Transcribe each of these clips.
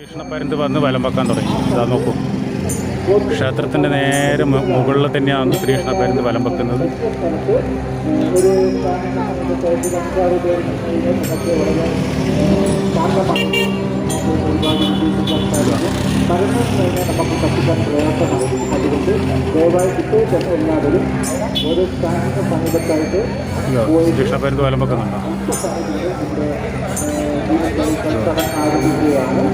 കൃഷ്ണപ്പരുന്ത് വന്ന് വലം വെക്കാൻ തുടങ്ങി. ഇതാ നോക്കൂ. ക്ഷേത്രത്തിന്റെ നേരെ മുകളിൽ തന്നെയാണ് ശ്രീകൃഷ്ണപ്പരുന്ത് വലം വെക്കുന്നത്. ഒരു പേര് കഴിഞ്ഞാൽ നമുക്ക് നമുക്ക് കത്തിക്കാൻ പ്രയാസമായിരിക്കും അതുകൊണ്ട് ദയവായി ഇപ്പോൾ തന്നെ എല്ലാവരും ഓരോ സ്ഥാനത്തെ സമീപത്തായിട്ട് ആരംഭിക്കുകയാണ്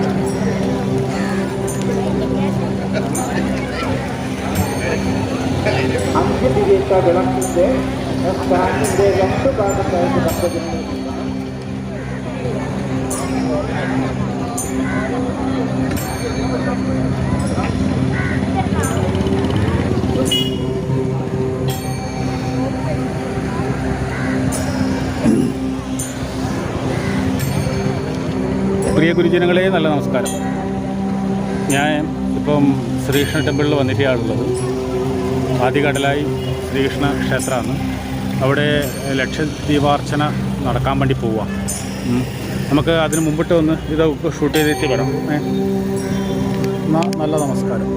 അഞ്ച് തിരിയിട്ട വിളക്കിന്റെ സ്റ്റാൻഡിന്റെ രണ്ട് ഭാഗത്തായിട്ട് കണ്ടതിന് പ്രിയ ഗുരുജനങ്ങളെ നല്ല നമസ്കാരം. ഞാൻ ഇപ്പം ശ്രീകൃഷ്ണ ടെമ്പിളിൽ വന്നിട്ടാണുള്ളത് ആദ്യകടലായി ശ്രീകൃഷ്ണ ക്ഷേത്രമാണ്. അവിടെ ലക്ഷദീപാർച്ചന നടക്കാൻ വേണ്ടി പോവാം. ഉം. നമുക്ക് അതിന് മുമ്പിട്ട് ഒന്ന് ഇത് ഷൂട്ട് ചെയ്തിട്ട് വരാം. നല്ല നമസ്കാരം.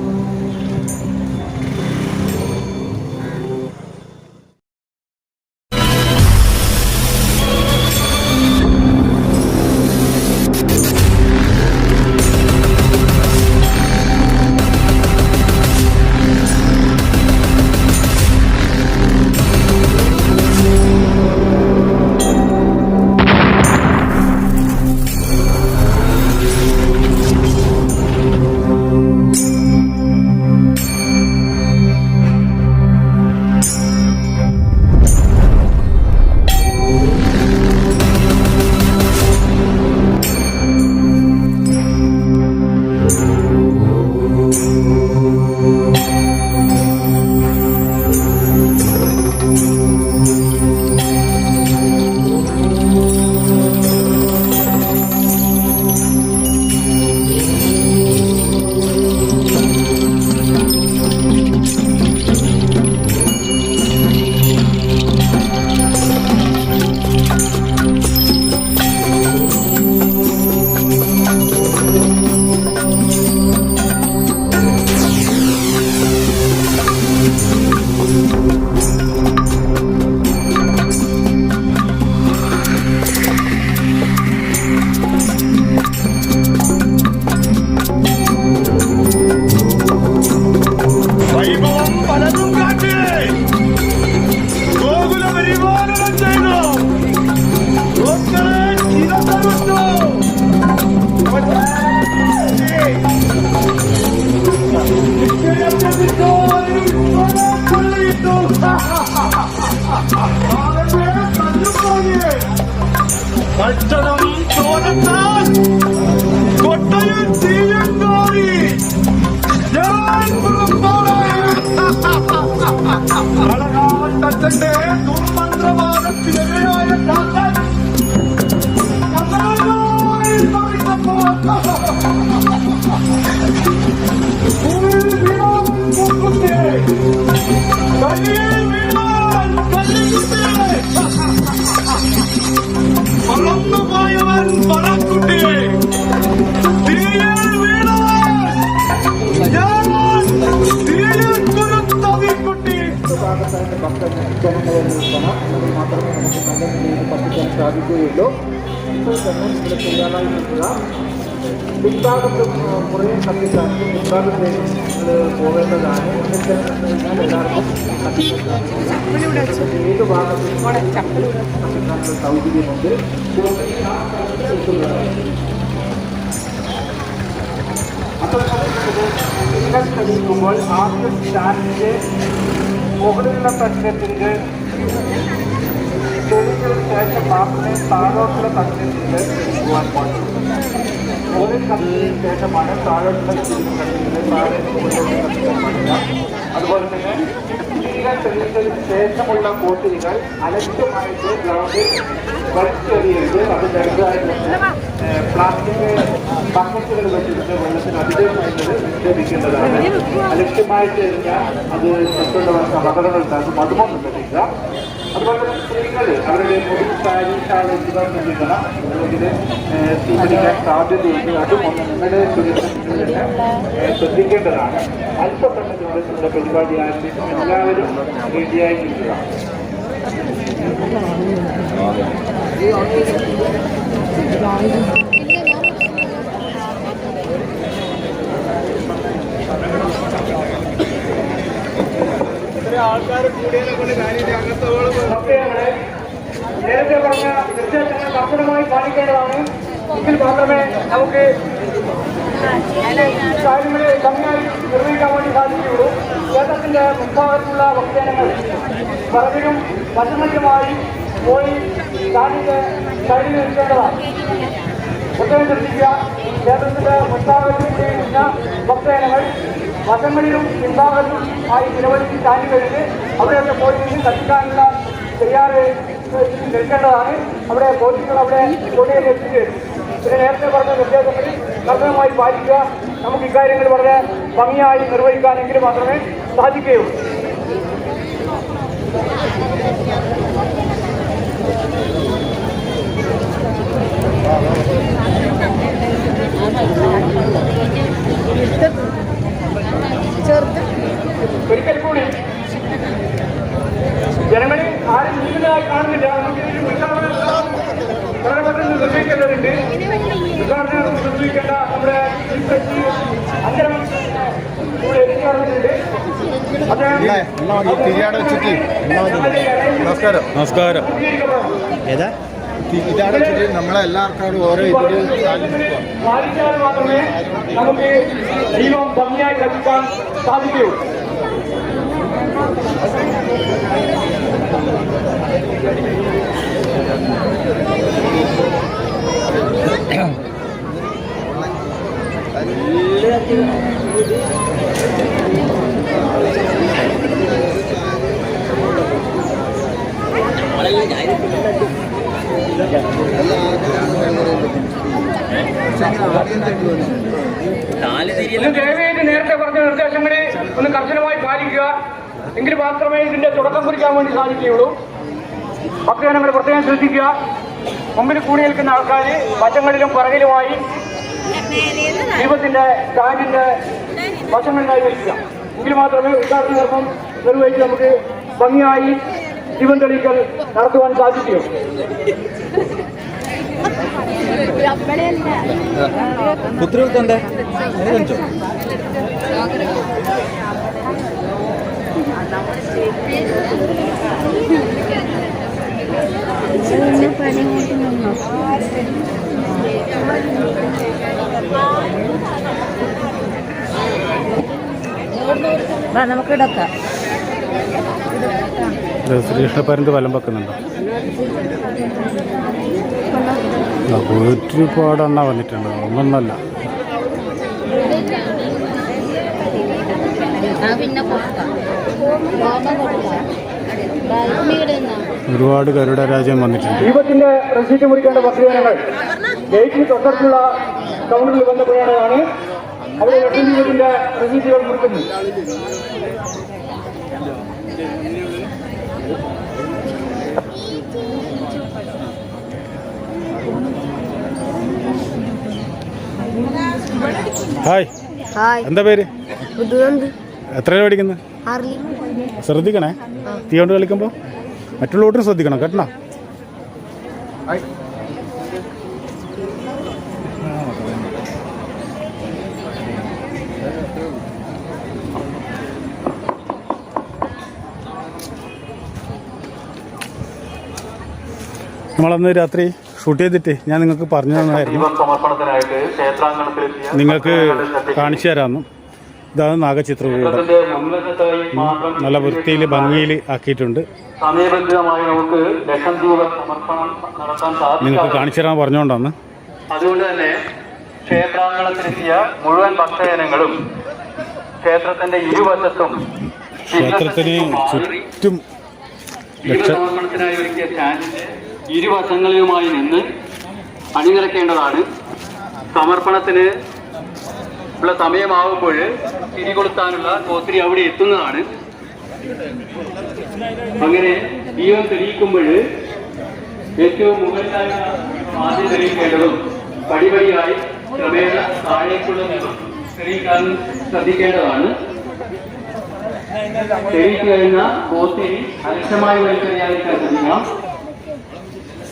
ആ, കുറേ കത്തിക്കാൻ പിൻഭാഗത്തേക്ക് നിങ്ങൾ പോകേണ്ടതാണ് എന്നിട്ട് കഴിഞ്ഞാൽ എല്ലാവർക്കും കത്തിക്കാൻ സാധിക്കും ഏത് ഭാഗത്തും കത്തിക്കാനുള്ള സൗകര്യമുണ്ട് അപ്പോൾ നിങ്ങൾ കഴിക്കുമ്പോൾ ആദ്യം സ്റ്റാൻഡിന്റെ മുകളിലുള്ള തട്ടത്തിന്റെ ശേഷം മാത്രമേ താഴോട്ടുള്ള തട്ടത്തിന്റെ പോകാൻ പാടുള്ളൂ ഒരു കത്തിയതിന് ശേഷമാണ് താഴോട്ടുള്ള തട്ടത്തിന്റെ താഴെ പാടില്ല അതുപോലെ തന്നെ തിരികൾ തെളിയിച്ചതിന് ശേഷമുള്ള കോട്ടിലുകൾ അലക്ഷ്യമായിട്ട് ഗ്രൗണ്ടിൽ വലിച്ചെറിയരുത് അത് ചെറുതായിട്ട് പ്ലാസ്റ്റിക് ബക്കറ്റുകൾ വെച്ചിട്ട് വെള്ളത്തിന് അതിവേഗമായിട്ട് നിക്ഷേപിക്കേണ്ടതാണ്. അലക്ഷ്യമായിട്ട് എറിഞ്ഞാൽ അത് മറ്റുള്ളവർക്ക് അപകടങ്ങൾ ഉണ്ടാകും. അതുകൊണ്ട് ശ്രദ്ധിക്കുക അതുപോലെ തന്നെ സ്ത്രീകൾ അവരുടെ പൊതു സാരീസാണ് ഇവർ ശ്രദ്ധിക്കണം അല്ലെങ്കിൽ സ്വീകരിക്കാൻ സാധ്യതയുണ്ട് അതും ഒന്നുങ്ങളുടെ സുരക്ഷ ശ്രദ്ധിക്കേണ്ടതാണ്. അല്പസമയത്തിനുള്ളിൽ നമ്മുടെ പരിപാടി ആരംഭിക്കും എല്ലാവരും റെഡിയായിരിക്കുക നേരത്തെ പറഞ്ഞ നിർദ്ദേശങ്ങൾ കർശനമായി പാലിക്കേണ്ടതാണ് എങ്കിൽ മാത്രമേ നമുക്ക് കാര്യങ്ങളെ ഭംഗിയായി നിർവഹിക്കാൻ വേണ്ടി സാധിക്കുകയുള്ളൂ കേരളത്തിന്റെ മുൻഭാഗത്തുള്ള ഭക്തജനങ്ങൾ പലരും വശമറ്റുമായി പോയി കാലിന്റെ സൈഡിൽ നിൽക്കേണ്ടതാണ് പ്രത്യേകം ശ്രദ്ധിക്കുക ക്ഷേത്രത്തിന്റെ മുൻഭാഗത്ത് കൂടിയിരുന്ന ഭക്തജനങ്ങൾ വശങ്ങളിലും പിൻഭാഗത്തും ആയി നിരവധി ചാഞ്ഞുകഴിഞ്ഞ് അവിടെയൊക്കെ പോയി നിന്ന് കത്തിക്കാനുള്ള തയ്യാറ് നിൽക്കേണ്ടതാണ്. അവിടെ ബോധികൾ അവിടെ കൊടിയൊക്കെ എത്തിച്ചേരും പിന്നെ നേരത്തെ പറഞ്ഞ നിർദ്ദേശങ്ങൾ കർശനമായി പാലിക്കുക. നമുക്ക് ഇക്കാര്യങ്ങൾ വളരെ ഭംഗിയായി നിർവഹിക്കാനെങ്കിൽ മാത്രമേ സാധിക്കുകയുള്ളൂ. ഒരിക്കൽ കൂടി. ജനങ്ങളെ ആരും ജീവിതമായി കാണുന്നില്ല. പ്രധാനമന്ത്രി നിർദ്ദേശിക്കേണ്ടതുണ്ട് ഉദ്ഘാടനം നിർവഹിക്കേണ്ട നമ്മുടെ അന്തരം നമസ്കാരം. നമസ്കാരം ഏതാ? വെച്ചിട്ട് നമ്മളെ എല്ലാ ആൾക്കാരും ഓരോ മാത്രമേ നമുക്ക് ദൈവം ഭംഗിയായി ലഭിക്കാൻ സാധിക്കുകയുള്ളൂ ഇന്ന് ദയവേത് നേരത്തെ പറഞ്ഞ നിർദ്ദേശങ്ങളെ ഒന്ന് കർശനമായി പാലിക്കുക എങ്കിൽ മാത്രമേ ഇതിന്റെ തുടക്കം കുറിക്കാൻ വേണ്ടി സാധിക്കുകയുള്ളൂ ഭക്തജനങ്ങൾ പ്രത്യേകം ശ്രദ്ധിക്കുക. മുമ്പിൽ കൂടി നിൽക്കുന്ന ആൾക്കാർ വശങ്ങളിലും പുറകിലുമായി ദൈവത്തിന്റെ സ്റ്റാൻഡിന്റെ വശങ്ങളിലായി നിൽക്കുക. എങ്കിൽ മാത്രമേ ഉദ്ഘാടന കർമ്മം നിർവഹിച്ച് നമുക്ക് ഭംഗിയായി ജീവൻ തെളിയിക്കൽ നടത്തുവാൻ സാധിക്കുകയുള്ളൂ പുത്രി വാ നമുക്ക് ഇടക്കാം ശ്രീകൃഷ്ണപ്പരന്ത് വലം വെക്കുന്നുണ്ടോ. ഒരുപാട് എണ്ണ വന്നിട്ടുണ്ട്. ഒന്നൊന്നല്ല. പിന്നെ കൊടുക്കാം ഒരുപാട് ഗരുഡ രാജ്യം വന്നിട്ടുണ്ട്. ദീപത്തിന്റെ റെസീറ്റ് മുറിക്കേണ്ട ഭക്തജനങ്ങൾ ഗേറ്റിന് തൊട്ടടുത്തുള്ള കൗണ്ടറിൽ ബന്ധപ്പെടേണ്ടതാണ് അവിടെ ലക്ഷം ദീപത്തിന്റെ റെസീറ്റുകൾ മുറിക്കുന്നു ഹായ് ഹായ് എന്താ പേര്? എത്ര എത്രയാണ് പഠിക്കുന്നത്? ശ്രദ്ധിക്കണേ? തീ കൊണ്ട് കളിക്കുമ്പോൾ മറ്റുള്ളവട്ടും ശ്രദ്ധിക്കണം കേട്ടോ നമ്മളന്ന് രാത്രി ഷൂട്ട് ചെയ്തിട്ട് ഞാൻ നിങ്ങൾക്ക് പറഞ്ഞു തന്നതായിരുന്നു. സമർപ്പണത്തിനായിട്ട് നിങ്ങൾക്ക് കാണിച്ചു തരാമെന്നും. ഇതാണ് നാഗചിത്രകൂടം നല്ല വൃത്തിയിൽ ഭംഗിയിൽ ആക്കിയിട്ടുണ്ട്. സമയബന്ധിതമായി നമുക്ക് സമർപ്പണം നടത്താൻ നിങ്ങൾക്ക് സാധിക്കും കാണിച്ചു തരാൻ പറഞ്ഞുകൊണ്ടാണ്. അതുകൊണ്ട് തന്നെ ക്ഷേത്രാങ്കണത്തിലെത്തിയ മുഴുവൻ ഭക്തജനങ്ങളും ക്ഷേത്രത്തിന്റെ ഇരുവശത്തും ക്ഷേത്രത്തിന് ചുറ്റും ഒരുക്കിയ സ്റ്റാൻഡിന്റെ ഇരുവശങ്ങളിലുമായി നിന്ന് അണിനിരക്കേണ്ടതാണ്. സമർപ്പണത്തിന് ഉള്ള സമയമാകുമ്പോൾ തിരികൊളുത്താനുള്ള കോത്രി അവിടെ എത്തുന്നതാണ്. അങ്ങനെ ദീപം തെളിയിക്കുമ്പോൾ ഏറ്റവും മുകളിലായ ആദ്യം തെളിയിക്കേണ്ടതും പടിപടിയായി ക്രമേണ താഴേക്കുള്ള തെളിയിക്കാൻ ശ്രദ്ധിക്കേണ്ടതാണ്. തെളിയിച്ചു കഴിഞ്ഞ കോത്തിരി അലക്ഷമായി വലിച്ചെറിയാതിരിക്കാൻ ശ്രദ്ധിക്കണം.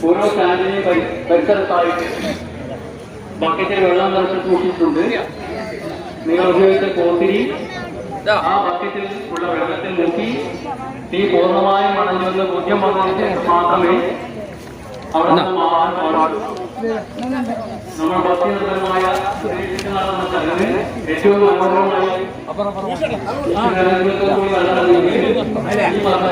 ഓരോ പരി- പരിസരത്തായിട്ട് ബക്കറ്റിൽ വെള്ളം നിറച്ച് സൂക്ഷിച്ചിട്ടുണ്ട് നിങ്ങൾ ഉപയോഗിച്ച കോത്തിരി ആ ബക്കറ്റിൽ ഉള്ള വെള്ളത്തിൽ മുക്കി തീ പൂർണമായും അണഞ്ഞുവെന്ന് ബോധ്യം വന്നതിന് ശേഷം മാത്രമേ അവിടെ നിന്ന് മാറാൻ പാടുള്ളൂ. നമ്മൾ നടന്ന ചടങ്ങ് ഏറ്റവും മനോഹരമായി ഈശ്വരാനുഗ്രഹത്തോടുകൂടി കുറെ ഈ പറഞ്ഞ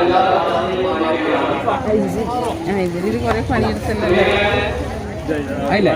എല്ലാ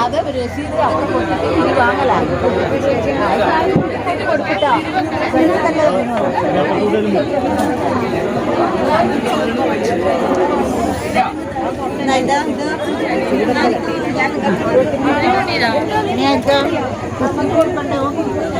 അത് രസീത് അവിടെ കൊടുത്തിട്ട് ഇനി വാങ്ങലാണ്. കൊടുത്തിട്ടോ. തിരുവാങ്ങാ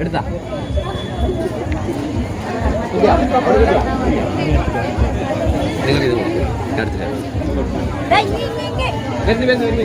എടുത്താ? നിങ്ങൾ ഇത് എടുത്തില്ല വരുന്നു വരുന്നു വരുന്നു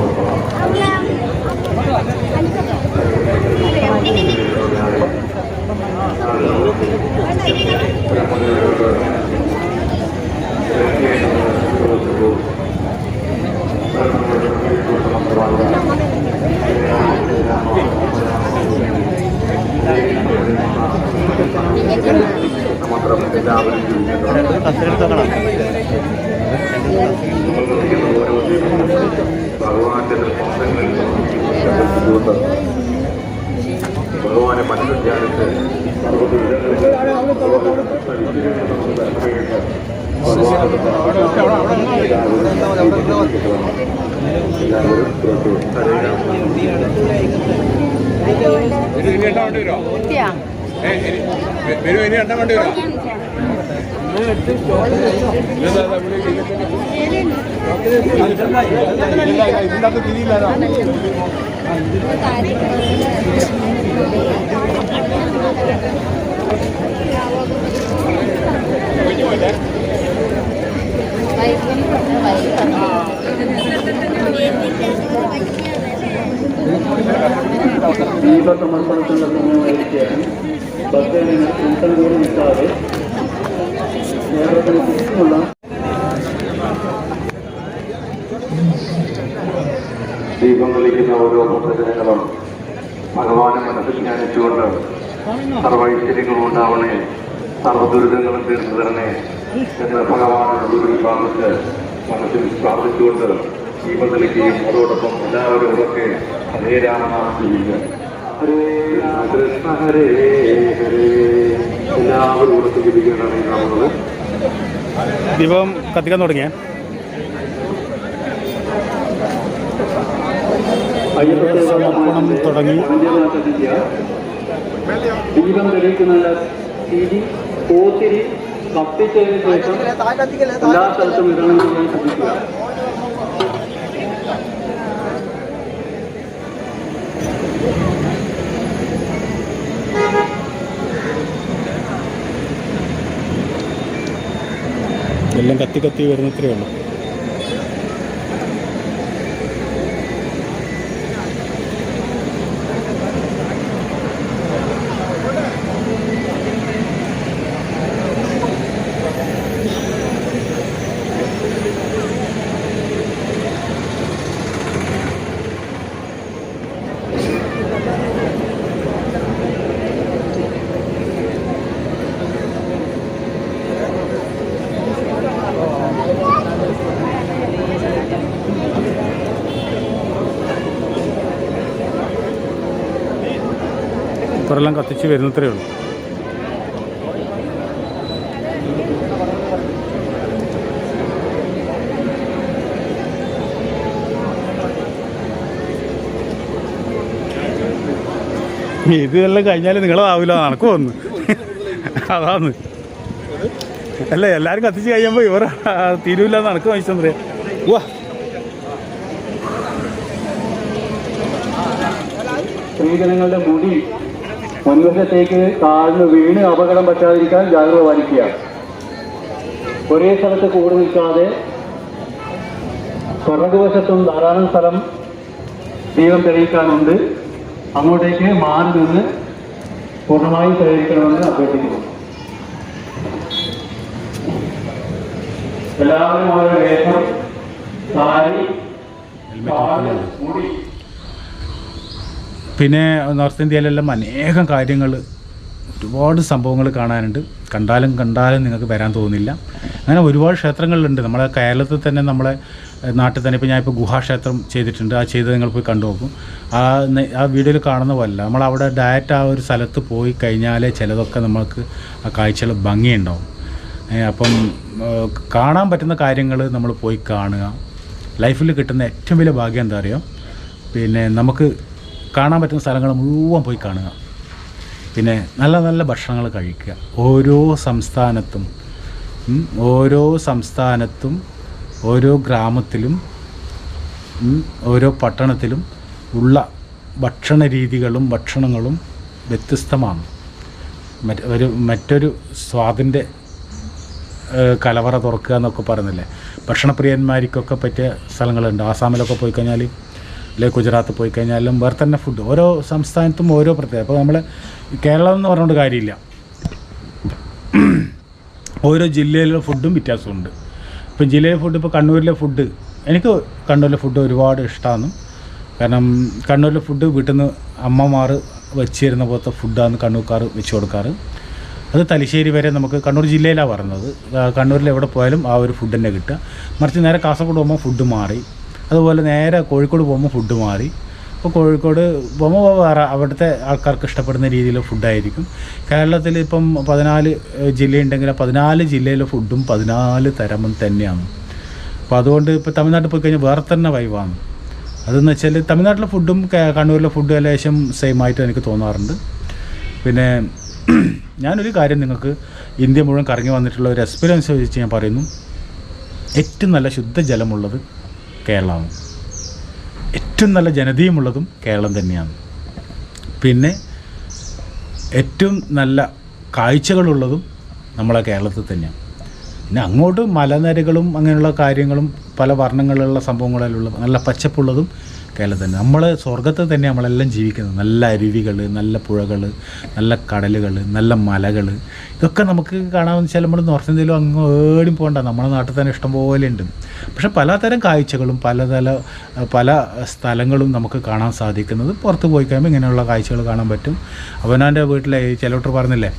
വരും ഇനി രണ്ടാം വണ്ടി വരാം. ഇതിന്റെ അകത്ത് തിരിയില്ല ആ. ദീപസമർപ്പണത്തിനുള്ള സമയമായിരിക്കുകയാണ്. ഭക്തജനങ്ങൾ കൂട്ടം കൂടി നിൽക്കാതെ കേരളത്തിന് ചുറ്റുമുള്ള ദീപം തെളിക്കുന്ന ഓരോ ഭക്തജനങ്ങളും ഭഗവാനെ മനസ്സിൽ ധ്യാനിച്ചുകൊണ്ട് സർവൈശ്വര്യങ്ങളും ഉണ്ടാവണേ സർവദുരിതങ്ങളും തീർന്നു തരണേ എന്ന് ഭഗവാനോട് ഒരു പ്രാർത്ഥിച്ച് മനസ്സിൽ പ്രാർത്ഥിച്ചുകൊണ്ട് ഈ മണ്ഡലിക്കുകയും അതോടൊപ്പം എല്ലാവരോടൊക്കെ ഹരേ രാമനാമം ഹരേ കൃഷ്ണ ഹരേ ഈ നാമങ്ങൾ ദീപം കത്തിക്കാൻ തുടങ്ങിയ. സമർപ്പണം തുടങ്ങി. ദീപം തെളിയിക്കുന്നതിന്റെ രീതി പോത്തിരി കത്തിച്ചതിന് ശേഷം എല്ലാ സ്ഥലത്തും ഇടണമെന്ന് ഞാൻ ശ്രദ്ധിക്കുക. എല്ലാം കത്തി കത്തി വരുന്നത്രേ ഉള്ളൂ. കുറെല്ലാം കത്തിച്ച് വരുന്നത്രേ ഉള്ളൂ. ഇതെല്ലാം കഴിഞ്ഞാൽ നിങ്ങളാവില്ല നടക്കു വന്ന്. അതാന്ന് അല്ല എല്ലാവരും കത്തിച്ച് കഴിയുമ്പോൾ ഇവർ തീരുവില്ല നടക്കു വായിച്ചെന്നറിയാം വാ സ്ത്രീജനങ്ങളുടെ മുടി മുൻവശത്തേക്ക് താഴ്ന്നു വീണ് അപകടം പറ്റാതിരിക്കാൻ ജാഗ്രത പാലിക്കുക. ഒരേ സ്ഥലത്ത് കൂടി നിൽക്കാതെ പുറകുവശത്തും ധാരാളം സ്ഥലം ദീപം തെളിയിക്കാനുണ്ട്. അങ്ങോട്ടേക്ക് മാറി നിന്ന് പൂർണമായും തെളിയിക്കണമെന്ന് അഭ്യർത്ഥിക്കുന്നു. എല്ലാവരും അവരുടെ വേഷം സാരി മുടി. പിന്നെ നോർത്ത് ഇന്ത്യയിലെല്ലാം അനേകം കാര്യങ്ങൾ ഒരുപാട് സംഭവങ്ങൾ കാണാനുണ്ട്. കണ്ടാലും കണ്ടാലും നിങ്ങൾക്ക് വരാൻ തോന്നില്ല അങ്ങനെ ഒരുപാട് ക്ഷേത്രങ്ങളുണ്ട് നമ്മളെ കേരളത്തിൽ തന്നെ നമ്മളെ നാട്ടിൽ തന്നെ ഇപ്പോൾ ഞാനിപ്പോൾ ഗുഹാക്ഷേത്രം ചെയ്തിട്ടുണ്ട്. ആ ചെയ്ത് നിങ്ങൾ പോയി കണ്ടു നോക്കും. ആ ആ വീഡിയോയിൽ കാണുന്ന പോലല്ല നമ്മൾ അവിടെ ഡയറക്റ്റ് ആ ഒരു സ്ഥലത്ത് പോയി കഴിഞ്ഞാലേ ചിലതൊക്കെ നമുക്ക് ആ കാഴ്ചകൾ ഭംഗിയുണ്ടാവും. അപ്പം കാണാൻ പറ്റുന്ന കാര്യങ്ങൾ നമ്മൾ പോയി കാണുക. ലൈഫിൽ കിട്ടുന്ന ഏറ്റവും വലിയ ഭാഗ്യം എന്താ അറിയോ? പിന്നെ നമുക്ക് കാണാൻ പറ്റുന്ന സ്ഥലങ്ങൾ മുഴുവൻ പോയി കാണുക. പിന്നെ നല്ല നല്ല ഭക്ഷണങ്ങൾ കഴിക്കുക. ഓരോ സംസ്ഥാനത്തും ഓരോ സംസ്ഥാനത്തും ഓരോ ഗ്രാമത്തിലും ഓരോ പട്ടണത്തിലും ഉള്ള ഭക്ഷണ രീതികളും ഭക്ഷണങ്ങളും വ്യത്യസ്തമാണ്. ഒരു മറ്റൊരു സ്വാദിന്റെ കലവറ തുറക്കുക എന്നൊക്കെ പറയുന്നില്ലേ ഭക്ഷണപ്രിയന്മാർക്കൊക്കെ പറ്റിയ സ്ഥലങ്ങളുണ്ട്. ആസാമിലൊക്കെ പോയി കഴിഞ്ഞാൽ അല്ലെങ്കിൽ ഗുജറാത്ത് പോയി കഴിഞ്ഞാലും വേറെ തന്നെ ഫുഡ് ഓരോ സംസ്ഥാനത്തും ഓരോ പ്രത്യേകത. അപ്പോൾ നമ്മൾ കേരളം എന്ന് പറഞ്ഞുകൊണ്ട് കാര്യമില്ല. ഓരോ ജില്ലയിലുള്ള ഫുഡും വ്യത്യാസമുണ്ട്. ഇപ്പം ജില്ലയിലെ ഫുഡ് ഇപ്പോൾ കണ്ണൂരിലെ ഫുഡ് എനിക്ക് കണ്ണൂരിലെ ഫുഡ് ഒരുപാട് ഇഷ്ടമാണ് കാരണം കണ്ണൂരിലെ ഫുഡ് വീട്ടിൽ നിന്ന് അമ്മമാർ വെച്ച് തരുന്ന പോലത്തെ ഫുഡാണ് കണ്ണൂർക്കാർ വെച്ച് കൊടുക്കാറ്. അത് തലശ്ശേരി വരെ നമുക്ക് കണ്ണൂർ ജില്ലയിലാണ് പറഞ്ഞത്. കണ്ണൂരിൽ എവിടെ പോയാലും ആ ഒരു ഫുഡ് തന്നെ കിട്ടുക. മറിച്ച് നേരെ കാസർഗോഡ് പോകുമ്പോൾ ഫുഡ് മാറി. അതുപോലെ നേരെ കോഴിക്കോട് പോകുമ്പോൾ ഫുഡ് മാറി. ഇപ്പോൾ കോഴിക്കോട് പോകുമ്പോൾ വേറെ അവിടുത്തെ ആൾക്കാർക്ക് ഇഷ്ടപ്പെടുന്ന രീതിയിലുള്ള ഫുഡായിരിക്കും കേരളത്തിൽ ഇപ്പം പതിനാല് ജില്ലയുണ്ടെങ്കിൽ ആ പതിനാല് ജില്ലയിലെ ഫുഡും പതിനാല് തരമും തന്നെയാണ്. അപ്പോൾ അതുകൊണ്ട് ഇപ്പോൾ തമിഴ്നാട്ടിൽ പോയി കഴിഞ്ഞാൽ വേറെ തന്നെ വൈവാണ് അതെന്ന് വെച്ചാൽ തമിഴ്നാട്ടിലെ ഫുഡും കണ്ണൂരിലെ ഫുഡും ഏകദേശം സെയിം ആയിട്ട് എനിക്ക് തോന്നാറുണ്ട്. പിന്നെ ഞാനൊരു കാര്യം നിങ്ങൾക്ക് ഇന്ത്യ മുഴുവൻ കറങ്ങി വന്നിട്ടുള്ള ഒരു എക്സ്പീരിയൻസ് വെച്ച് ഞാൻ പറയുന്നു. ഏറ്റവും നല്ല ശുദ്ധജലമുള്ളത് കേരളമാണ്. ഏറ്റവും നല്ല ജനതയുമുള്ളതും കേരളം തന്നെയാണ്. പിന്നെ ഏറ്റവും നല്ല കാഴ്ചകളുള്ളതും നമ്മളെ കേരളത്തിൽ തന്നെയാണ്. പിന്നെ അങ്ങോട്ട് മലനിരകളും അങ്ങനെയുള്ള കാര്യങ്ങളും പല വർണങ്ങളിലുള്ള സംഭവങ്ങളിലുള്ള നല്ല പച്ചപ്പുള്ളതും കേരളത്തിൽ തന്നെ. നമ്മൾ സ്വർഗത്തിൽ തന്നെ നമ്മളെല്ലാം ജീവിക്കുന്നത്. നല്ല അരുവികൾ നല്ല പുഴകൾ നല്ല കടലുകൾ നല്ല മലകൾ ഇതൊക്കെ നമുക്ക് കാണാമെന്ന് വെച്ചാൽ നമ്മൾ നോർത്ത് ഇന്ത്യയിലും അങ്ങ് ഏടും പോകണ്ട. നമ്മുടെ നാട്ടിൽ തന്നെ ഇഷ്ടംപോലെ ഉണ്ട്. പക്ഷെ പലതരം കാഴ്ചകളും പലതല പല സ്ഥലങ്ങളും നമുക്ക് കാണാൻ സാധിക്കുന്നത് പുറത്ത് പോയി കഴിയുമ്പോൾ ഇങ്ങനെയുള്ള കാഴ്ചകൾ കാണാൻ പറ്റും. അവനവന്റെ വീട്ടിലെ ചിലവട്ടർ പറഞ്ഞില്ലേ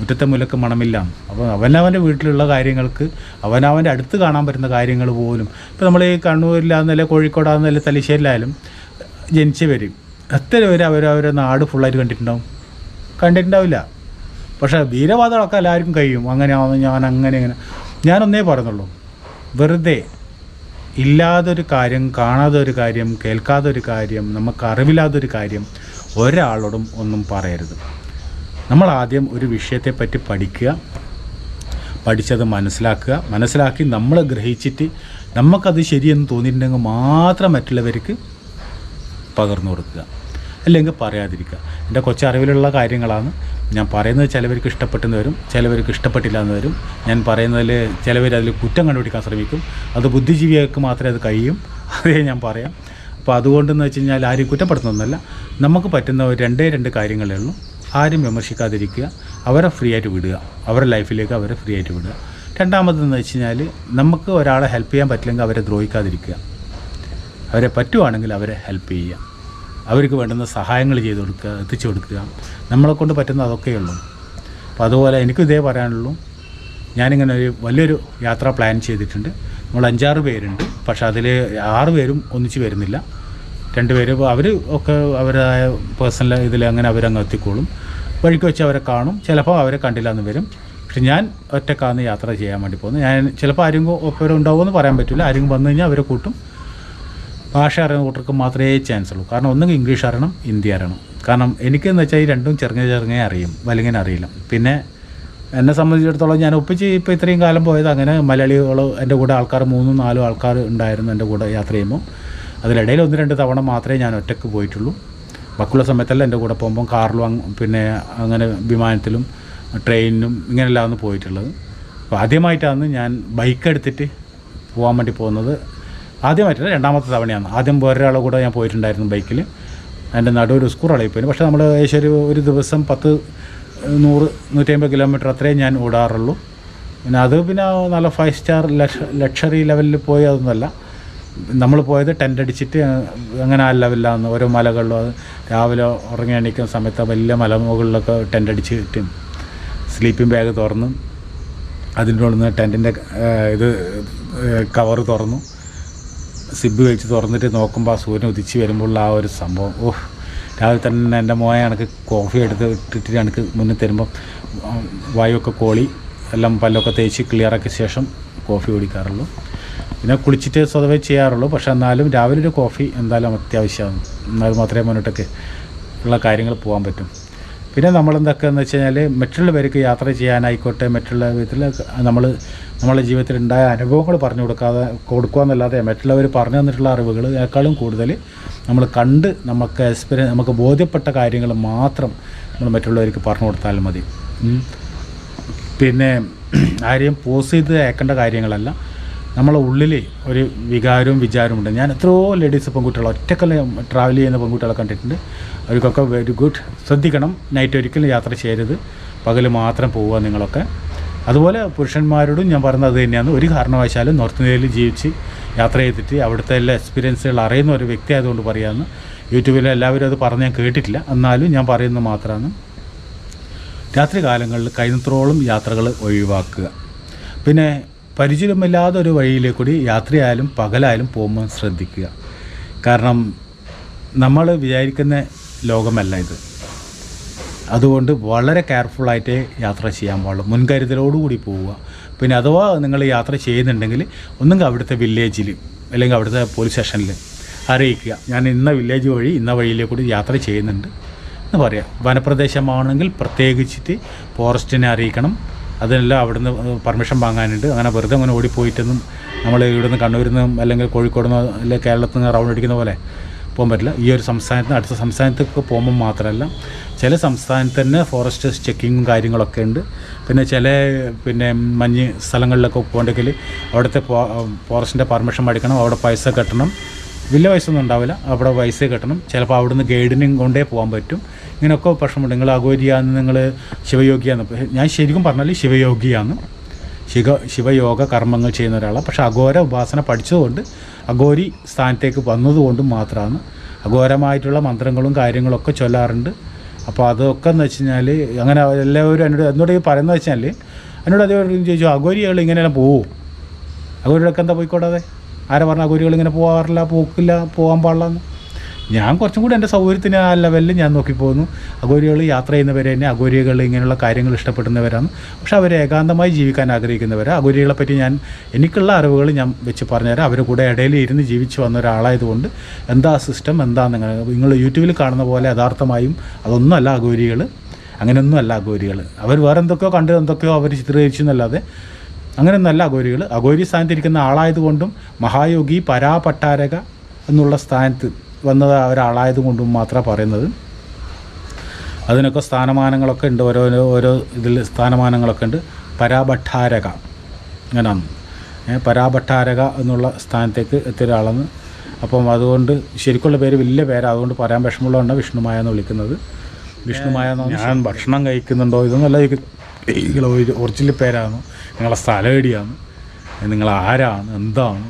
മുറ്റത്തെ മുലക്ക് മണമില്ല. അപ്പോൾ അവനവന്റെ വീട്ടിലുള്ള കാര്യങ്ങൾക്ക് അവനവന്റെ അടുത്ത് കാണാൻ പറ്റുന്ന കാര്യങ്ങൾ പോലും. ഇപ്പോൾ നമ്മൾ ഈ കണ്ണൂരിലാണെന്നല്ലേ കോഴിക്കോടാണെന്നല്ലേ തലശ്ശേരിലായാലും ജനിച്ച് വരും. എത്ര പേര് അവരവരെ നാട് ഫുള്ളായിട്ട് കണ്ടിട്ടുണ്ടാവും? കണ്ടിട്ടുണ്ടാവില്ല. പക്ഷേ വീരവാദങ്ങളൊക്കെ എല്ലാവർക്കും കഴിയും. അങ്ങനെയാണെന്ന് ഞാൻ അങ്ങനെ ഇങ്ങനെ. ഞാനൊന്നേ പറയുന്നുള്ളൂ വെറുതെ ഇല്ലാതൊരു കാര്യം കാണാതൊരു കാര്യം കേൾക്കാതൊരു കാര്യം നമുക്ക് അറിവില്ലാതൊരു കാര്യം ഒരാളോടും ഒന്നും പറയരുത്. നമ്മൾ ആദ്യം ഒരു വിഷയത്തെപ്പറ്റി പഠിക്കുക പഠിച്ചത് മനസ്സിലാക്കുക. മനസ്സിലാക്കി നമ്മൾ ഗ്രഹിച്ചിട്ട് നമുക്കത് ശരിയെന്ന് തോന്നിയിട്ടുണ്ടെങ്കിൽ മാത്രം മറ്റുള്ളവർക്ക് പകർന്നു കൊടുക്കുക. അല്ലെങ്കിൽ പറയാതിരിക്കുക. എന്റെ കൊച്ചറിവിലുള്ള കാര്യങ്ങളാണ്. ഞാൻ പറയുന്നത് ചിലവർക്ക് ഇഷ്ടപ്പെട്ടെന്ന് വരും ചിലവർക്ക് ഇഷ്ടപ്പെട്ടില്ല എന്ന് വരും. ഞാൻ പറയുന്നതിൽ ചിലവർ അതിൽ കുറ്റം കണ്ടുപിടിക്കാൻ ശ്രമിക്കും. അത് ബുദ്ധിജീവികൾക്ക് മാത്രമേ അത് കഴിയും. അതേ ഞാൻ പറയാം. അപ്പോൾ അതുകൊണ്ടെന്ന് വെച്ച് കഴിഞ്ഞാൽ ആരും കുറ്റപ്പെടുത്തുന്നൊന്നുമല്ല നമുക്ക് പറ്റുന്ന രണ്ടേ രണ്ട് കാര്യങ്ങളേ ഉള്ളൂ. ആരും വിമർശിക്കാതിരിക്കുക. അവരെ ഫ്രീ ആയിട്ട് വിടുക. അവരുടെ ലൈഫിലേക്ക് അവരെ ഫ്രീ ആയിട്ട് വിടുക. രണ്ടാമതെന്ന് വെച്ച് കഴിഞ്ഞാൽ നമുക്ക് ഒരാളെ ഹെൽപ്പ് ചെയ്യാൻ പറ്റില്ലെങ്കിൽ അവരെ ദ്രോഹിക്കാതിരിക്കുക. അവരെ പറ്റുവാണെങ്കിൽ അവരെ ഹെൽപ്പ് ചെയ്യുക. അവർക്ക് വേണ്ടുന്ന സഹായങ്ങൾ ചെയ്ത് കൊടുക്കുക എത്തിച്ചു കൊടുക്കുക. നമ്മളെ കൊണ്ട് പറ്റുന്ന അതൊക്കെയുള്ളൂ അപ്പോൾ അതുപോലെ എനിക്കും ഇതേ പറയാനുള്ളൂ. ഞാനിങ്ങനെ ഒരു വലിയൊരു യാത്ര പ്ലാൻ ചെയ്തിട്ടുണ്ട്. നമ്മൾ അഞ്ചാറ് പേരുണ്ട്. പക്ഷേ അതിൽ ആറ് പേരും ഒന്നിച്ച് വരുന്നില്ല. രണ്ട് പേര് അവർ ഒക്കെ അവരുടേതായ പേഴ്സണൽ ഇതിൽ അങ്ങനെ അവരങ്ങ് എത്തിക്കോളും. വഴിക്ക് വെച്ച് അവരെ കാണും. ചിലപ്പോൾ അവരെ കണ്ടില്ല എന്ന് വരും. പക്ഷെ ഞാൻ ഒറ്റക്കാന്ന് യാത്ര ചെയ്യാൻ വേണ്ടി പോകുന്നു. ഞാൻ ചിലപ്പോൾ ആരെങ്കിലും ഒപ്പം ഉണ്ടാവുമെന്ന് പറയാൻ പറ്റില്ല. ആരെങ്കിലും വന്നു കഴിഞ്ഞാൽ അവരെ കൂട്ടും. ഭാഷ അറിയുന്ന കൂട്ടർക്ക് മാത്രമേ ചാൻസ് ഉള്ളൂ. കാരണം ഒന്നെങ്കിൽ ഇംഗ്ലീഷ് അറിയണം ഹിന്ദി അറിയണം. കാരണം എനിക്കെന്ന് വെച്ചാൽ ഈ രണ്ടും ചെറുങ്ങ ചെറുങ്ങേ അറിയും. വലുങ്ങനെ അറിയില്ല. പിന്നെ എന്നെ സംബന്ധിച്ചിടത്തോളം ഞാൻ ഒപ്പിച്ച് ഇപ്പോൾ ഇത്രയും കാലം പോയത് അങ്ങനെ മലയാളികൾ എന്റെ കൂടെ ആൾക്കാർ മൂന്നും നാലും ആൾക്കാർ ഉണ്ടായിരുന്നു എന്റെ കൂടെ യാത്ര ചെയ്യുമ്പോൾ അതിലിടയിൽ ഒന്ന് രണ്ട് തവണ മാത്രമേ ഞാൻ ഒറ്റയ്ക്ക് പോയിട്ടുള്ളൂ. ബാക്കിയുള്ള സമയത്തല്ല എന്റെ കൂടെ പോകുമ്പോൾ കാറിലും പിന്നെ അങ്ങനെ വിമാനത്തിലും ട്രെയിനിനും ഇങ്ങനെയെല്ലാം പോയിട്ടുള്ളത്. അപ്പോൾ ആദ്യമായിട്ടാണ് ഞാൻ ബൈക്ക് എടുത്തിട്ട് പോകാൻ വേണ്ടി പോകുന്നത്. ആദ്യമായിട്ടല്ല രണ്ടാമത്തെ തവണയാണ്. ആദ്യം വേറൊരാളെ കൂടെ ഞാൻ പോയിട്ടുണ്ടായിരുന്നു ബൈക്കിൽ എന്റെ നടുവൊരു സ്കൂർ അളയിപ്പോയി പക്ഷേ നമ്മൾ ഏകദേശം ഒരു ഒരു ദിവസം പത്ത് നൂറ് നൂറ്റമ്പത് കിലോമീറ്റർ അത്രയും ഞാൻ ഓടാറുള്ളൂ. പിന്നെ അത് പിന്നെ നല്ല ഫൈവ് സ്റ്റാർ ലക്ഷ ലക്ഷറി ലെവലിൽ പോയി അതൊന്നുമല്ല. നമ്മൾ പോയത് ടെന്റ് അടിച്ചിട്ട് അങ്ങനെ ആ ലെവലിലാണ് ഓരോ മലകളിലും രാവിലെ ഉറങ്ങി എണീക്കുന്ന സമയത്ത് വലിയ മലമുകളിലൊക്കെ ടെന്റ് അടിച്ചിട്ട് സ്ലീപ്പിംഗ് ബാഗ് തുറന്ന്. അതിന്റെ ഉള്ളിൽ നിന്ന് ടെന്റിന്റെ ഇത് കവർ തുറന്നു. സിബ് വെച്ച് തുറന്നിട്ട് നോക്കുമ്പോൾ ആ സൂര്യൻ ഉദിച്ച് വരുമ്പോൾ ആ ഒരു സംഭവം. ഓഹ് രാവിലെ തന്നെ എന്റെ മോയ കണക്ക് കോഫി എടുത്ത് ഇട്ടിട്ട് കണക്ക് മുന്നിൽ തരുമ്പം വായുവൊക്കെ കോളി എല്ലാം പല്ലൊക്കെ തേച്ച് ക്ലിയറാക്കിയ ശേഷം കോഫി കുടിക്കാറുള്ളൂ. പിന്നെ കുളിച്ചിട്ട് സ്വതവേ ചെയ്യാറുള്ളൂ. പക്ഷേ എന്നാലും രാവിലെ ഒരു കോഫി എന്തായാലും അത്യാവശ്യമാണ് എന്നാൽ മാത്രമേ മുന്നോട്ടൊക്കെ ഉള്ള കാര്യങ്ങൾ പോകാൻ പറ്റും. പിന്നെ നമ്മളെന്തൊക്കെയെന്ന് വെച്ച് കഴിഞ്ഞാൽ മറ്റുള്ള പേർക്ക് യാത്ര ചെയ്യാനായിക്കോട്ടെ മറ്റുള്ള വിധത്തിൽ നമ്മൾ നമ്മളെ ജീവിതത്തിൽ ഉണ്ടായ അനുഭവങ്ങൾ പറഞ്ഞു കൊടുക്കാതെ കൊടുക്കുക എന്നല്ലാതെ മറ്റുള്ളവർ പറഞ്ഞു തന്നിട്ടുള്ള അറിവുകളേക്കാളും കൂടുതൽ നമ്മൾ കണ്ട് നമുക്ക് എക്സ്പീരിയൻസ് നമുക്ക് ബോധ്യപ്പെട്ട കാര്യങ്ങൾ മാത്രം നമ്മൾ മറ്റുള്ളവർക്ക് പറഞ്ഞു കൊടുത്താൽ മതി. പിന്നെ ആരെയും പോസ് ചെയ്ത് അയക്കേണ്ട കാര്യങ്ങളല്ല. നമ്മളെ ഉള്ളിൽ ഒരു വികാരവും വിചാരവും ഉണ്ട് ഞാൻ എത്രയോ ലേഡീസ് പെൺകുട്ടികൾ ഒറ്റക്കല്ല ട്രാവൽ ചെയ്യുന്ന പെൺകുട്ടികളെ കണ്ടിട്ടുണ്ട്. അവർക്കൊക്കെ വെരി ഗുഡ് ശ്രദ്ധിക്കണം. നൈറ്റ് ഒരിക്കലും യാത്ര ചെയ്യരുത്. പകൽ മാത്രം പോവുക നിങ്ങളൊക്കെ. അതുപോലെ പുരുഷന്മാരോടും ഞാൻ പറയുന്നത് അത് തന്നെയാണ്. ഒരു കാരണവശാലും നോർത്ത് ഇന്ത്യയിൽ ജീവിച്ച് യാത്ര ചെയ്തിട്ട് അവിടുത്തെ എല്ലാ എക്സ്പീരിയൻസുകൾ അറിയുന്ന ഒരു വ്യക്തി ആയതുകൊണ്ട് പറയാമെന്ന് യൂട്യൂബിൽ എല്ലാവരും അത് പറഞ്ഞ് ഞാൻ കേട്ടിട്ടില്ല. എന്നാലും ഞാൻ പറയുന്നത് മാത്രമാണ് രാത്രി കാലങ്ങളിൽ കഴിയുന്നത്രോളം യാത്രകൾ ഒഴിവാക്കുക. പിന്നെ പരിചയമില്ലാത്ത ഒരു വഴിയിലേക്ക് കൂടി യാത്രയായാലും പകലായാലും പോകുമ്പോൾ ശ്രദ്ധിക്കുക. കാരണം നമ്മൾ വിചാരിക്കുന്ന ലോകമല്ല ഇത്. അതുകൊണ്ട് വളരെ കെയർഫുള്ളായിട്ട് യാത്ര ചെയ്യാൻ പാടുള്ളൂ. മുൻകരുതലോടുകൂടി പോവുക. പിന്നെ അഥവാ നിങ്ങൾ യാത്ര ചെയ്യുന്നുണ്ടെങ്കിൽ ഒന്നുകിൽ അവിടുത്തെ വില്ലേജിൽ അല്ലെങ്കിൽ അവിടുത്തെ പോലീസ് സ്റ്റേഷനിൽ അറിയിക്കുക. ഞാൻ ഇന്ന വില്ലേജ് വഴി ഇന്ന വഴിയിലേക്ക് കൂടി യാത്ര ചെയ്യുന്നുണ്ട് എന്ന് പറയാം. വനപ്രദേശമാണെങ്കിൽ പ്രത്യേകിച്ചിട്ട് ഫോറസ്റ്റിനെ അറിയിക്കണം. അതിനെല്ലാം നിന്ന് പെർമിഷൻ വാങ്ങാനുണ്ട്. അങ്ങനെ വെറുതെ അങ്ങനെ ഓടിപ്പോയിട്ടൊന്നും നമ്മൾ ഇവിടുന്ന് കണ്ണൂരിൽ നിന്നും അല്ലെങ്കിൽ കോഴിക്കോട് നിന്ന് അല്ലെങ്കിൽ കേരളത്തിൽ നിന്ന് റൗണ്ട് അടിക്കുന്ന പോലെ പോകാൻ പറ്റില്ല. ഈ ഒരു സംസ്ഥാനത്ത് അടുത്ത സംസ്ഥാനത്തേക്ക് പോകുമ്പോൾ മാത്രമല്ല ചില സംസ്ഥാനത്ത് തന്നെ ഫോറസ്റ്റ് ചെക്കിങ്ങും കാര്യങ്ങളൊക്കെ ഉണ്ട്. പിന്നെ ചില പിന്നെ മഞ്ഞ് സ്ഥലങ്ങളിലൊക്കെ പോകണമെങ്കിൽ അവിടുത്തെ ഫോറസ്റ്റിന്റെ പെർമിഷൻ മേടിക്കണം അവിടെ പൈസ കെട്ടണം. വലിയ പൈസ ഒന്നും ഉണ്ടാവില്ല. അവിടെ പൈസ കെട്ടണം. ചിലപ്പോൾ അവിടുന്ന് ഗൈഡിനും കൊണ്ടേ പോകാൻ പറ്റും. ഇങ്ങനെയൊക്കെ പ്രശ്നമുണ്ട്. നിങ്ങൾ അഗോരിയാന്ന് നിങ്ങൾ ശിവയോഗിയാന്ന് ഞാൻ ശരിക്കും പറഞ്ഞാൽ ശിവയോഗിയാണ്. ശിവ ശിവയോഗ കർമ്മങ്ങൾ ചെയ്യുന്ന ഒരാളാണ് പക്ഷേ അഘോര ഉപാസന പഠിച്ചതുകൊണ്ട് അഘോരി സ്ഥാനത്തേക്ക് വന്നതുകൊണ്ട് മാത്രമാണ് അഘോരമായിട്ടുള്ള മന്ത്രങ്ങളും കാര്യങ്ങളൊക്കെ ചൊല്ലാറുണ്ട്. അപ്പോൾ അതൊക്കെ എന്ന് വെച്ച് കഴിഞ്ഞാൽ അങ്ങനെ എല്ലാവരും എന്നോട് എന്നോട് ഈ പറയുന്നത് വെച്ചാൽ എന്നോട് അതേപോലെ ചോദിച്ചു അഘോരികൾ ഇങ്ങനെയെല്ലാം പോവും? അഘോരികളൊക്കെ എന്താ പോയിക്കോടാതെ ആരാ പറഞ്ഞ അഘോരികൾ ഇങ്ങനെ പോകാറില്ല പോക്കില്ല പോകാൻ പാടില്ലെന്ന്? ഞാൻ കുറച്ചും കൂടി എന്റെ സൗകര്യത്തിന് ആ ലെവലിൽ ഞാൻ നോക്കിപ്പോകുന്നു അഗോരികൾ യാത്ര ചെയ്യുന്നവർ തന്നെ അഗോരികൾ ഇങ്ങനെയുള്ള കാര്യങ്ങൾ ഇഷ്ടപ്പെടുന്നവരാണ്. പക്ഷെ അവർ ഏകാന്തമായി ജീവിക്കാൻ ആഗ്രഹിക്കുന്നവർ അഗോരികളെ പറ്റി ഞാൻ എനിക്കുള്ള അറിവുകൾ ഞാൻ വെച്ച് പറഞ്ഞുതരാം. അവരുടെ കൂടെ ഇടയിൽ ഇരുന്ന് ജീവിച്ചു വന്ന ഒരാളായതുകൊണ്ട് എന്താ സിസ്റ്റം എന്താ നിങ്ങൾ നിങ്ങൾ യൂട്യൂബിൽ കാണുന്ന പോലെ യഥാർത്ഥമായും അതൊന്നുമല്ല അഗോരികൾ അങ്ങനെയൊന്നുമല്ല അഗോരികൾ അവർ വേറെ എന്തൊക്കെയോ കണ്ട് എന്തൊക്കെയോ അവർ ചിത്രീകരിച്ചു എന്നല്ലാതെ അങ്ങനെയൊന്നല്ല അഗോരികൾ അഗോരി സ്ഥാനത്തിരിക്കുന്ന ആളായതുകൊണ്ടും മഹായോഗി പരാപട്ടാരക എന്നുള്ള സ്ഥാനത്ത് വന്നത് ഒരാളായത് കൊണ്ടും മാത്രമാണ് പറയുന്നത്. അതിനൊക്കെ സ്ഥാനമാനങ്ങളൊക്കെ ഉണ്ട് ഓരോ ഓരോ ഇതിൽ സ്ഥാനമാനങ്ങളൊക്കെ ഉണ്ട്. പരാഭട്ടാരക അങ്ങനെയാണ് പരാഭട്ടാരക എന്നുള്ള സ്ഥാനത്തേക്ക് എത്തിയ ഒരാളെന്ന് അപ്പം അതുകൊണ്ട് ശരിക്കുള്ള പേര് വലിയ പേരാണ് അതുകൊണ്ട് പറയാൻ വിഷമമുള്ളതുകൊണ്ട് വിഷ്ണുമായ എന്ന് വിളിക്കുന്നത്. വിഷ്ണുമായ എന്ന് ഞാൻ ഭക്ഷണം കഴിക്കുന്നുണ്ടോ? ഇതൊന്നല്ല ഒറിജിനൽ പേരാണ്. നിങ്ങളെ സ്ഥലം എടിയാണ് നിങ്ങൾ ആരാണ് എന്താണ്?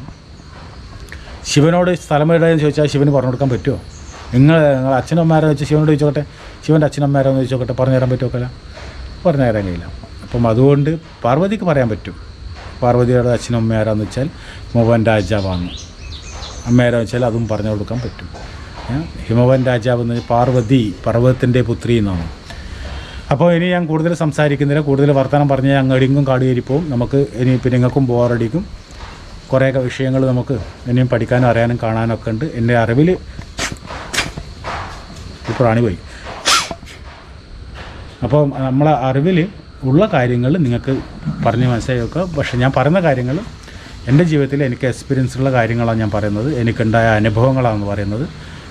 ശിവനോട് സ്ഥലം എവിടെയെന്ന് ചോദിച്ചാൽ ശിവന് പറഞ്ഞു കൊടുക്കാൻ പറ്റുമോ നിങ്ങൾ നിങ്ങൾ അച്ഛനമ്മമാരെ വെച്ച് ശിവനോട് ചോദിച്ചോട്ടെ ശിവന്റെ അച്ഛനമ്മമാരെന്ന് ചോദിച്ചോട്ടെ പറഞ്ഞു തരാൻ പറ്റുമോ പറഞ്ഞു തരാൻ കഴിയില്ല. അപ്പം അതുകൊണ്ട് പാർവതിക്ക് പറയാൻ പറ്റും. പാർവതിയുടെ അച്ഛനമ്മയാരാന്ന് വെച്ചാൽ ഹിമവൻ രാജാവാണ്. അമ്മയാരാന്ന് വെച്ചാൽ അതും പറഞ്ഞു കൊടുക്കാൻ പറ്റും? ഹിമവൻ രാജാവ് എന്ന് പാർവതി പർവതത്തിന്റെ പുത്രി എന്നാണ്. അപ്പോൾ ഇനി ഞാൻ കൂടുതൽ സംസാരിക്കുന്നില്ല. കൂടുതൽ വർത്തമാനം പറഞ്ഞ് അങ്ങടിങ്ങും കാടുകയറിപ്പോവും. നമുക്ക് ഇനി പിന്നെ നിങ്ങൾക്കും ബോറടിക്കും കുറേയൊക്കെ വിഷയങ്ങൾ നമുക്ക് ഇനിയും പഠിക്കാനും അറിയാനും കാണാനും ഒക്കെ ഉണ്ട്. എന്റെ അറിവിൽ പ്രാണി പോയി. അപ്പോൾ നമ്മളെ അറിവിൽ ഉള്ള കാര്യങ്ങൾ നിങ്ങൾക്ക് പറഞ്ഞ് മനസ്സിലാക്കുക പക്ഷേ ഞാൻ പറയുന്ന കാര്യങ്ങൾ എന്റെ ജീവിതത്തിൽ എനിക്ക് എക്സ്പീരിയൻസ് ഉള്ള കാര്യങ്ങളാണ് ഞാൻ പറയുന്നത്. എനിക്കുണ്ടായ അനുഭവങ്ങളാണ് പറയുന്നത്.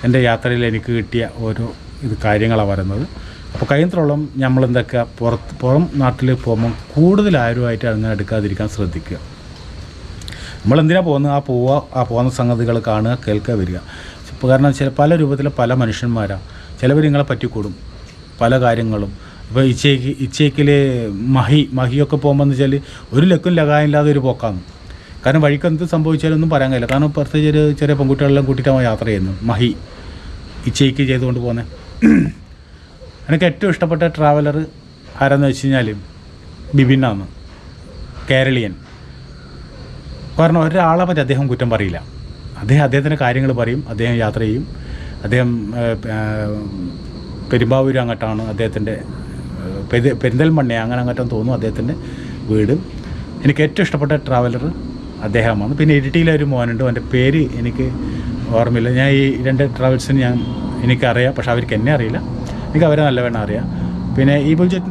എന്റെ യാത്രയിൽ എനിക്ക് കിട്ടിയ ഓരോ ഇത് കാര്യങ്ങളാണ് പറയുന്നത്. അപ്പോൾ കഴിയുന്നത്രോളം നമ്മളെന്തൊക്കെയാണ് പുറത്ത് പുറം നാട്ടിൽ പോകുമ്പോൾ കൂടുതൽ ആരുമായിട്ട് അങ്ങനെ എടുക്കാതിരിക്കാൻ ശ്രദ്ധിക്കുക. നമ്മളെന്തിനാ പോകുന്നത്? ആ പോവുക ആ പോകുന്ന സംഗതികൾ കാണുക കേൾക്കുക വരിക. കാരണം ചില പല രൂപത്തിൽ പല മനുഷ്യന്മാരാണ് ചിലവർ നിങ്ങളെ പറ്റിക്കൂടും. പല കാര്യങ്ങളും. ഇപ്പോൾ ഇച്ചേക്ക് ഇച്ചേക്കിൽ മഹി മഹിയൊക്കെ പോകുമ്പോൾ എന്ന് വെച്ചാൽ ഒരു ലക്കും ലഗായില്ലാതെ ഒരു പോക്കാണ്. കാരണം വഴിക്ക് എന്ത് സംഭവിച്ചാലൊന്നും പറയാൻ കഴിയില്ല. കാരണം ചെറിയ ചെറിയ പെൺകുട്ടികളെല്ലാം കൂട്ടിയിട്ടാണ് യാത്ര ചെയ്യുന്നത് മഹി. ഇച്ചേക്ക് ചെയ്തുകൊണ്ട് പോകുന്നത് എനിക്ക് ഏറ്റവും ഇഷ്ടപ്പെട്ട ട്രാവലർ ആരാന്ന് വെച്ച് കഴിഞ്ഞാൽ ബിബിനാണ് കേരളീയൻ. കാരണം ഒരാളെ പറ്റി അദ്ദേഹം കുറ്റം പറയില്ല. അദ്ദേഹം അദ്ദേഹത്തിന്റെ കാര്യങ്ങൾ പറയും അദ്ദേഹം യാത്ര ചെയ്യും. അദ്ദേഹം പെരുമ്പാവൂർ അങ്ങോട്ടാണ് അദ്ദേഹത്തിന്റെ പെരിന്തൽമണ്ണ അങ്ങനെ അങ്ങോട്ടും തോന്നും അദ്ദേഹത്തിന്റെ വീട്. എനിക്ക് ഏറ്റവും ഇഷ്ടപ്പെട്ട ട്രാവലർ അദ്ദേഹമാണ്. പിന്നെ ഇരിട്ടിയിലെ ഒരു മോനുണ്ട് അവന്റെ പേര് എനിക്ക് ഓർമ്മയില്ല. ഞാൻ ഈ രണ്ട് ട്രാവൽസിന് ഞാൻ എനിക്കറിയാം പക്ഷേ അവർക്ക് എന്നെ അറിയില്ല. എനിക്ക് അവരെ നല്ലവണ്ണം അറിയാം. പിന്നെ ഈ ബുൾജറ്റിന്റെ